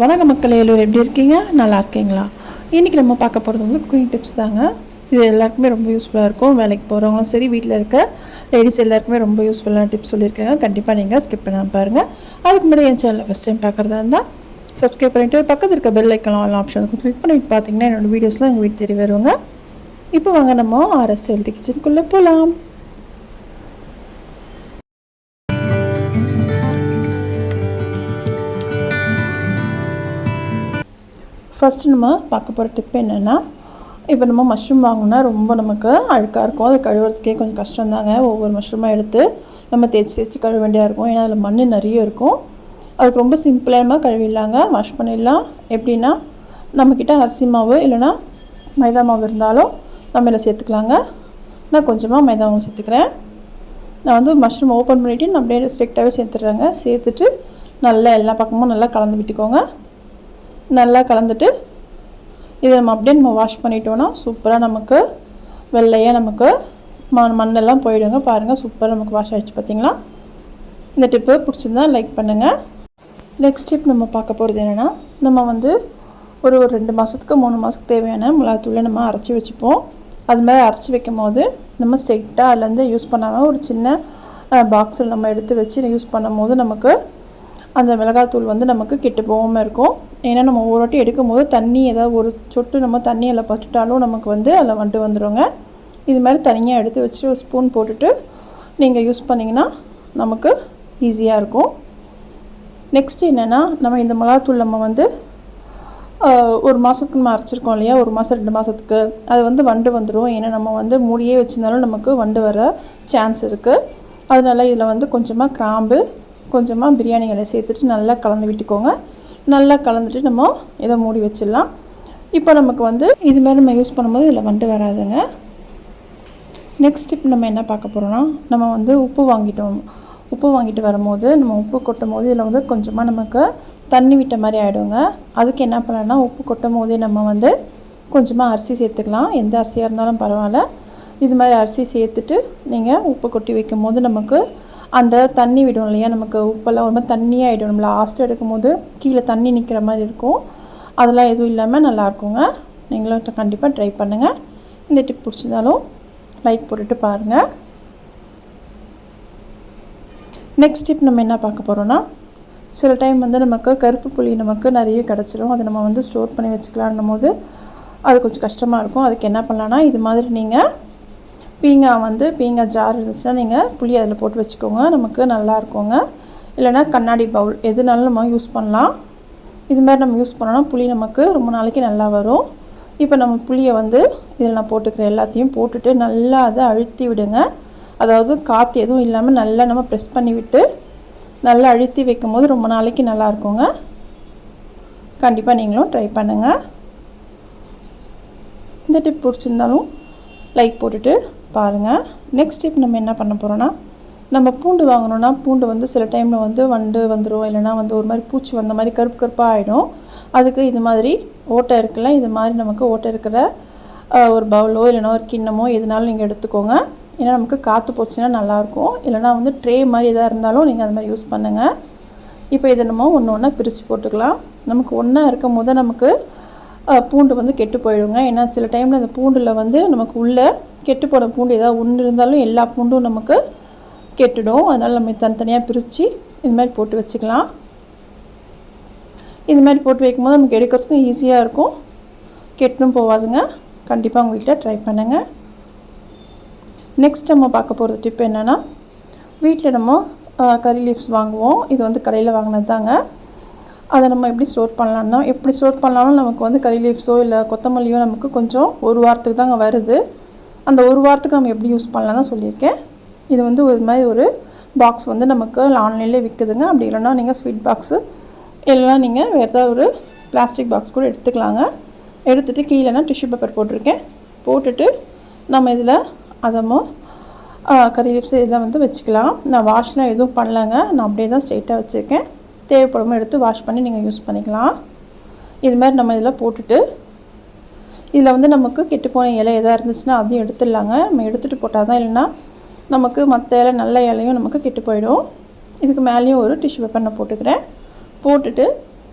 வணக்க மக்கள் எல்லோரும் எப்படி இருக்கீங்க? நல்லா இருக்கீங்களா? இன்றைக்கி நம்ம பார்க்க போகிறது வந்து குக்கிங் டிப்ஸ் தாங்க. இது எல்லாருக்குமே ரொம்ப யூஸ்ஃபுல்லாக இருக்கும். வேலைக்கு போகிறவங்களும் சரி வீட்டில் இருக்க லேடிஸ் எல்லாருக்குமே ரொம்ப யூஸ்ஃபுல்லான டிப்ஸ் சொல்லியிருக்காங்க. கண்டிப்பாக நீங்கள் ஸ்கிப் பண்ணாமல் பாருங்கள் அதுக்கு முன்னாடி என் சேனலில் ஃபஸ்ட் டைம் பார்க்குறதா இருந்தால் சப்ஸ்கிரைப் பண்ணிவிட்டு பக்கத்தில் இருக்க bell icon all option click பண்ணிட்டு பார்த்தீங்கன்னா என்னோடய வீடியோஸ்லாம் எங்கள் வீட்டு தெரிய வருவாங்க இப்போ வாங்க நம்ம ஆர்எஸ் ஹெல்த் கிச்சனுக்குள்ளே போகலாம் ஃபஸ்ட்டு நம்ம பார்க்க போகிற டிப் என்னென்னா இப்போ நம்ம மஷ்ரூம் வாங்கினா ரொம்ப நமக்கு அழுக்காக இருக்கும். அது கழுவுறதுக்கே கொஞ்சம் கஷ்டம்தாங்க ஒவ்வொரு மஷ்ரூமாக எடுத்து நம்ம தேய்ச்சி தேய்ச்சி கழுவ வேண்டியாக இருக்கும். ஏன்னா அதில் மண் நிறைய இருக்கும். அதுக்கு ரொம்ப சிம்பிளாக கழுவிடலாங்க. வாஷ் பண்ணிடலாம். எப்படின்னா நம்மக்கிட்ட அரிசி மாவு இல்லைன்னா மைதா மாவு இருந்தாலும் நம்ம இதில் சேர்த்துக்கலாங்க. நான் கொஞ்சமாக மைதா மாவு சேர்த்துக்கிறேன். நான் வந்து மஷ்ரூம் ஓப்பன் பண்ணிவிட்டு நான் அப்படியே ஸ்ட்ரிக்டாகவே சேர்த்துட்றேங்க. சேர்த்துட்டு நல்லா எல்லா பக்கமும் நல்லா கலந்து விட்டுக்கோங்க. நல்லா கலந்துட்டு இதை நம்ம அப்படியே நம்ம வாஷ் பண்ணிட்டோன்னா சூப்பராக நமக்கு வெள்ளையாக நமக்கு ம மண்ணெல்லாம் போயிடுங்க. பாருங்கள் சூப்பராக நமக்கு வாஷ் ஆகிடுச்சு பார்த்தீங்களா இந்த டிப்பு பிடிச்சிருந்தா லைக் பண்ணுங்கள் நெக்ஸ்ட் டிப் நம்ம பார்க்க போகிறது என்னென்னா நம்ம வந்து ஒரு ஒரு ரெண்டு மாதத்துக்கு மூணு மாதத்துக்கு தேவையான மிளகாத்தூளை நம்ம அரைச்சி வச்சுப்போம். அது மாதிரி அரைச்சி வைக்கும் போது நம்ம ஸ்ட்ரெயிட்டாக அதுலேருந்து யூஸ் பண்ணாமல் ஒரு சின்ன பாக்ஸில் நம்ம எடுத்து வச்சு யூஸ் பண்ணும் போது நமக்கு அந்த மிளகாத்தூள் வந்து நமக்கு கெட்டு போகாமல் இருக்கும். ஏன்னா நம்ம ஒவ்வொரு வாட்டி எடுக்கும்போது தண்ணி ஏதாவது ஒரு சொட்டு நம்ம தண்ணி அதில் பட்டுட்டாலும் நமக்கு வந்து அதில் வந்துட்டு வந்துடுங்க இது மாதிரி தனியாக எடுத்து வச்சு ஒரு ஸ்பூன் போட்டுட்டு நீங்கள் யூஸ் பண்ணிங்கன்னா நமக்கு ஈஸியாக இருக்கும். நெக்ஸ்ட் என்னென்னா நம்ம இந்த மிளகாத்தூள் நம்ம வந்து ஒரு மாதத்துக்கு நம்ம அரைச்சிருக்கோம் இல்லையா? ஒரு மாதம் ரெண்டு மாதத்துக்கு அது வந்து வண்டு வந்துடும் ஏன்னா நம்ம வந்து மூடியே வச்சுருந்தாலும் நமக்கு வண்டு வர சான்ஸ் இருக்குது அதனால் இதில் வந்து கொஞ்சமாக கிராம்பு கொஞ்சமாக பிரியாணி இலை சேர்த்துட்டு நல்லா கலந்து விட்டுக்கோங்க. நல்லா கலந்துட்டு நம்ம இதை மூடி வச்சிடலாம். இப்போ நமக்கு வந்து இது மாதிரி நம்ம யூஸ் பண்ணும்போது இதில் வண்டு வராதுங்க. நெக்ஸ்ட் ஸ்டெப் நம்ம என்ன பார்க்க போகிறோன்னா நம்ம வந்து உப்பு வாங்கிட்டோம். உப்பு வாங்கிட்டு வரும்போது நம்ம உப்பு கொட்டும் போது இதில் வந்து கொஞ்சமாக நமக்கு தண்ணி விட்ட மாதிரி ஆகிடுங்க அதுக்கு என்ன பண்ணலாம்னா உப்பு கொட்டும் போதே நம்ம வந்து கொஞ்சமாக அரிசி சேர்த்துக்கலாம். எந்த அரிசியாக இருந்தாலும் பரவாயில்ல. இது மாதிரி அரிசி சேர்த்துட்டு நீங்கள் உப்பு கொட்டி வைக்கும் போது நமக்கு அந்த தண்ணி விடும் இல்லையா? நமக்கு உப்பெல்லாம் ஒரு மாதிரி தண்ணியாகிடும் நம்ம லாஸ்ட்டு எடுக்கும்போது கீழே தண்ணி நிற்கிற மாதிரி இருக்கும். அதெல்லாம் எதுவும் இல்லாமல் நல்லாயிருக்குங்க நீங்களும் கண்டிப்பாக ட்ரை பண்ணுங்கள் இந்த டிப் பிடிச்சிருந்தாலும் லைக் போட்டுட்டு பாருங்கள் நெக்ஸ்ட் டிப் நம்ம என்ன பார்க்க போகிறோன்னா சில டைம் வந்து நமக்கு கருப்பு புளி நமக்கு நிறைய கிடச்சிரும். அதை நம்ம வந்து ஸ்டோர் பண்ணி வச்சுக்கலான்னும் போது அது கொஞ்சம் கஷ்டமாக இருக்கும். அதுக்கு என்ன பண்ணலான்னா இது மாதிரி நீங்கள் பீங்காய் வந்து பீங்காய் ஜார் இருந்துச்சுன்னா நீங்கள் புளி அதில் போட்டு வச்சுக்கோங்க. நமக்கு நல்லா இருக்குங்க. இல்லைனா கண்ணாடி பவுல் எதுனாலும் நம்ம யூஸ் பண்ணலாம். இது மாதிரி நம்ம யூஸ் பண்ணோன்னா புளி நமக்கு ரொம்ப நாளைக்கு நல்லா வரும். இப்போ நம்ம புளியை வந்து இதில் நான் போட்டுக்கிறேன் எல்லாத்தையும் போட்டுட்டு நல்லா அதை அழுத்தி விடுங்க. அதாவது காற்று எதுவும் இல்லாமல் நல்லா நம்ம ப்ரெஸ் பண்ணி விட்டு நல்லா அழுத்தி வைக்கும் போது ரொம்ப நாளைக்கு நல்லா இருக்குங்க. கண்டிப்பாக நீங்களும் ட்ரை பண்ணுங்கள் இந்த டிப் பிடிச்சிருந்தாலும் லைக் போட்டுட்டு பாருங்கள் நெக்ஸ்ட் இப்போ நம்ம என்ன பண்ண போகிறோன்னா நம்ம பூண்டு வாங்கினோன்னா பூண்டு வந்து சில டைமில் வந்து வண்டு வந்துடும் இல்லைனா வந்து ஒரு மாதிரி பூச்சி வந்த மாதிரி கருப்பு கருப்பாக ஆகிடும் அதுக்கு இது மாதிரி ஓட்டை இருக்குல்ல இது மாதிரி நமக்கு ஓட்டை இருக்கிற ஒரு பவுலோ இல்லைனா ஒரு கிண்ணமோ எதுனாலும் நீங்கள் எடுத்துக்கோங்க. ஏன்னா நமக்கு காற்று போச்சுன்னா நல்லாயிருக்கும். இல்லைனா வந்து ட்ரே மாதிரி எதாக இருந்தாலும் நீங்கள் அது மாதிரி யூஸ் பண்ணுங்கள் இப்போ இதை நம்ம ஒன்று ஒன்றா பிரித்து போட்டுக்கலாம். நமக்கு ஒன்றா இருக்கும் போது நமக்கு பூண்டு வந்து கெட்டு போயிடுங்க. ஏன்னா சில டைமில் அந்த பூண்டில் வந்து நமக்கு உள்ளே கெட்டு போன பூண்டு ஏதாவது ஒன்று இருந்தாலும் எல்லா பூண்டும் நமக்கு கெட்டுடும். அதனால் நம்ம தனித்தனியாக பிரித்து இது மாதிரி போட்டு வச்சுக்கலாம். இது மாதிரி போட்டு வைக்கும்போது நமக்கு எடுக்கிறதுக்கும் ஈஸியாக இருக்கும். கெட்டும் போகாதுங்க. கண்டிப்பாக உங்கள் வீட்டில் ட்ரை பண்ணுங்கள் நெக்ஸ்ட் நம்ம பார்க்க போகிறது டிப் என்னென்னா வீட்டில் நம்ம கறி லீவ்ஸ் வாங்குவோம். இது வந்து கடையில் வாங்கினது தாங்க அதை நம்ம எப்படி ஸ்டோர் பண்ணலான்னா எப்படி ஸ்டோர் பண்ணாலும் நமக்கு வந்து கறி லீவ்ஸோ இல்லை கொத்தமல்லியோ நமக்கு கொஞ்சம் ஒரு வாரத்துக்கு தாங்க வருது. அந்த ஒரு வாரத்துக்கு நம்ம எப்படி யூஸ் பண்ணலாம் தான் சொல்லியிருக்கேன். இது வந்து ஒரு மாதிரி ஒரு பாக்ஸ் வந்து நமக்கு ஆன்லைன்லேயே விற்குதுங்க அப்படி இல்லைன்னா நீங்கள் ஸ்வீட் பாக்ஸு இல்லைனா நீங்கள் வேறு ஏதாவது ஒரு பிளாஸ்டிக் பாக்ஸ் கூட எடுத்துக்கலாங்க. எடுத்துகிட்டு கீழேனா டிஷ்யூ பேப்பர் போட்டிருக்கேன். போட்டுட்டு நம்ம இதில் அதமோ கறி லிப்ஸ் இதெல்லாம் வந்து வச்சுக்கலாம். நான் வாஷ்லாம் எதுவும் பண்ணலங்க. நான் அப்படியே தான் ஸ்ட்ரெயிட்டாக வச்சுருக்கேன். தேவைப்படமோ எடுத்து வாஷ் பண்ணி நீங்கள் யூஸ் பண்ணிக்கலாம். இது மாதிரி நம்ம இதில் போட்டுட்டு இதில் வந்து நமக்கு கெட்டுப்போன இலை எதாக இருந்துச்சுன்னா அதையும் எடுத்துடலாங்க. நம்ம எடுத்துகிட்டு போட்டால் தான் இல்லைன்னா நமக்கு மற்ற இலை நல்ல இலையும் நமக்கு கெட்டு போயிடும் இதுக்கு மேலேயும் ஒரு டிஷ்யூ பேப்பர் நான் போட்டுக்கிறேன். போட்டுட்டு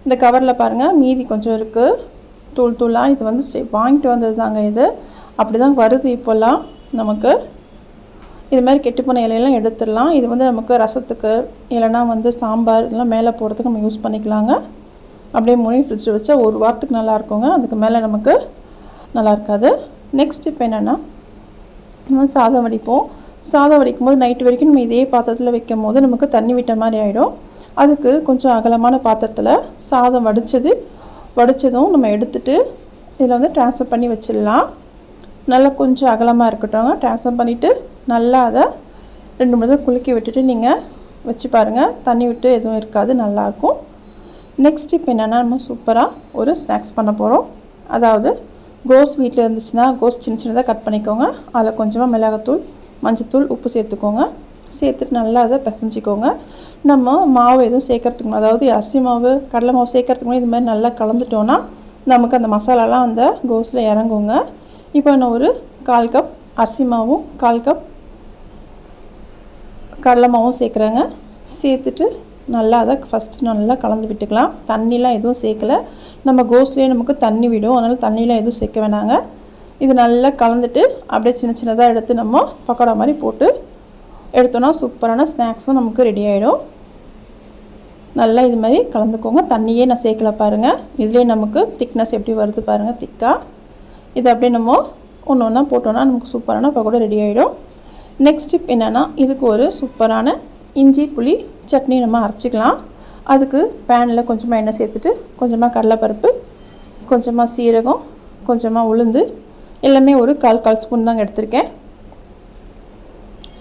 இந்த கவரில் பாருங்கள் மீதி கொஞ்சம் இருக்குது தூள் தூளாக இது வந்து வாங்கிட்டு வந்தது தாங்க இது. அப்படி தான் வருது இப்போல்லாம் நமக்கு. இது மாதிரி கெட்டுப்போன இலையெல்லாம் எடுத்துடலாம். இது வந்து நமக்கு ரசத்துக்கு இல்லைன்னா வந்து சாம்பார் இதெல்லாம் மேலே போடுறதுக்கு நம்ம யூஸ் பண்ணிக்கலாங்க. அப்படியே மூணு ஃப்ரிட்ஜில் வச்சா ஒரு வாரத்துக்கு நல்லா இருக்குங்க. அதுக்கு மேலே நமக்கு நல்லா இருக்காது நெக்ஸ்ட் இப்போ என்னென்னா நம்ம சாதம் வடிப்போம். சாதம் வடிக்கும் போது நைட்டு வரைக்கும் நம்ம இதே பாத்திரத்தில் வைக்கும் போது நமக்கு தண்ணி விட்ட மாதிரி ஆகிடும் அதுக்கு கொஞ்சம் அகலமான பாத்திரத்தில் சாதம் வடித்தது வடித்ததும் நம்ம எடுத்துட்டு இதில் வந்து ட்ரான்ஸ்ஃபர் பண்ணி வச்சிடலாம். நல்லா கொஞ்சம் அகலமாக இருக்கட்டும். ட்ரான்ஸ்ஃபர் பண்ணிவிட்டு நல்லா அதை ரெண்டு மூணு தான் குலுக்கி விட்டுட்டு நீங்கள் வச்சு பாருங்கள் தண்ணி விட்டு எதுவும் இருக்காது நல்லாயிருக்கும். நெக்ஸ்ட் இப்போ என்னென்னா நம்ம சூப்பராக ஒரு ஸ்நாக்ஸ் பண்ண போகிறோம் அதாவது கோஸ் வீட்டில் இருந்துச்சுன்னா கோஸ் சின்ன சின்னதாக கட் பண்ணிக்கோங்க. அதில் கொஞ்சமாக மிளகாத்தூள் மஞ்சத்தூள் உப்பு சேர்த்துக்கோங்க. சேர்த்துட்டு நல்லா அதை பிசைஞ்சிக்கோங்க. நம்ம மாவு எதுவும் சேர்க்கறதுக்கு அதாவது அரிசி மாவு கடலை மாவு சேர்க்கறதுக்கு முன்னாடி இது மாதிரி நல்லா கலந்துட்டோன்னா நமக்கு அந்த மசாலாலாம் அந்த கோஸில் இறங்குங்க. இப்போ நான் ஒரு கால் கப் அரிசி மாவும் கால் கப் கடலை மாவும் சேர்க்குறேங்க. சேர்த்துட்டு நல்லா அதை ஃபஸ்ட்டு நல்லா கலந்து விட்டுக்கலாம். தண்ணிலாம் எதுவும் சேர்க்கல. நம்ம கோஸ்லேயே நமக்கு தண்ணி விடும். அதனால் தண்ணிலாம் எதுவும் சேர்க்க வேணாங்க. இது நல்லா கலந்துட்டு அப்படியே சின்ன சின்னதாக எடுத்து நம்ம பக்கோடா மாதிரி போட்டு எடுத்தோன்னா சூப்பரான ஸ்நாக்ஸும் நமக்கு ரெடி ஆகிடும் நல்லா இது மாதிரி கலந்துக்கோங்க. தண்ணியே நான் சேர்க்கல பாருங்கள் இதுலேயே நமக்கு திக்னஸ் எப்படி வருது பாருங்கள் திக்காக இது அப்படியே நம்ம ஒன்று ஒன்றா போட்டோன்னா நமக்கு சூப்பரான பக்கோடா ரெடி ஆகிடும் நெக்ஸ்ட் ஸ்டெப் என்னென்னா இதுக்கு ஒரு சூப்பரான இஞ்சி புளி சட்னி நம்ம அரைச்சிக்கலாம். அதுக்கு பேனில் கொஞ்சமாக எண்ணெய் சேர்த்துட்டு கொஞ்சமாக கடலைப்பருப்பு கொஞ்சமாக சீரகம் கொஞ்சமாக உளுந்து எல்லாமே ஒரு கால் கால் ஸ்பூன் தாங்க எடுத்திருக்கேன்.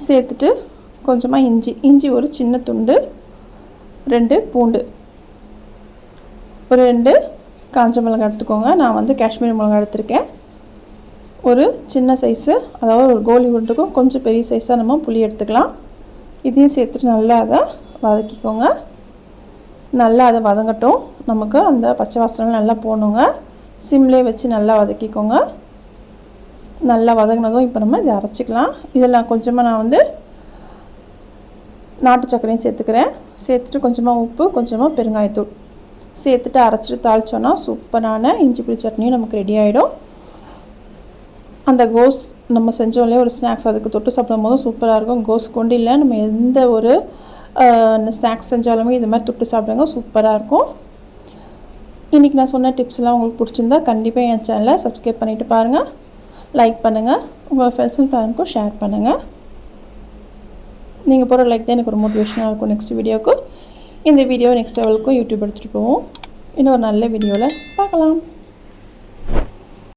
சேர்த்துட்டு கொஞ்சமாக இஞ்சி இஞ்சி ஒரு சின்ன துண்டு ரெண்டு பூண்டு. ஒரு ரெண்டு காஞ்ச மிளகாய் எடுத்துக்கோங்க. நான் வந்து காஷ்மீரி மிளகாய் எடுத்திருக்கேன். ஒரு சின்ன சைஸு அதாவது ஒரு கோலி உருண்டுக்கும் கொஞ்சம் பெரிய சைஸாக நம்ம புளி எடுத்துக்கலாம். இதையும் சேர்த்துட்டு நல்லா அதை வதக்கிக்கோங்க. நல்லா அதை வதங்கட்டும். நமக்கு அந்த பச்சை வாசனை நல்லா போகணுங்க. சிம்லே வச்சு நல்லா வதக்கிக்கோங்க. நல்லா வதங்கினதும் இப்போ நம்ம இதை அரைச்சிக்கலாம். இதில் நான் கொஞ்சமாக நான் வந்து நாட்டு சர்க்கரையும் சேர்த்துக்கிறேன். சேர்த்துட்டு கொஞ்சமாக உப்பு கொஞ்சமாக பெருங்காயத்தூள். சேர்த்துட்டு அரைச்சிட்டு தாளிச்சோன்னா சூப்பரான இஞ்சி புளி சட்னியும் நமக்கு ரெடி ஆகிடும் அந்த கோஸ் நம்ம செஞ்சோம் இல்லையா ஒரு ஸ்நாக்ஸ் அதுக்கு தொட்டு சாப்பிடும் போதும் சூப்பராக இருக்கும். கோஸ் கொண்டு இல்லை நம்ம எந்த ஒரு ஸ்நாக்ஸ் செஞ்சாலுமே இது மாதிரி தொட்டு சாப்பிடுங்க சூப்பராக இருக்கும். இன்றைக்கி நான் சொன்ன டிப்ஸ்லாம் உங்களுக்கு பிடிச்சிருந்தா கண்டிப்பாக என் சேனலை சப்ஸ்கிரைப் பண்ணிவிட்டு பாருங்கள் லைக் பண்ணுங்கள் உங்கள் ஃப்ரெண்ட்ஸ் அண்ட் ஃபேமிலிக்கும் ஷேர் பண்ணுங்கள் நீங்கள் போகிற லைக் தான் எனக்கு ஒரு மோட்டிவேஷனாக இருக்கும் நெக்ஸ்ட் வீடியோவுக்கு இந்த வீடியோ நெக்ஸ்ட் லெவலுக்கும் யூடியூப் எடுத்துகிட்டு போவோம். இன்னும் ஒரு நல்ல வீடியோவில் பார்க்கலாம்.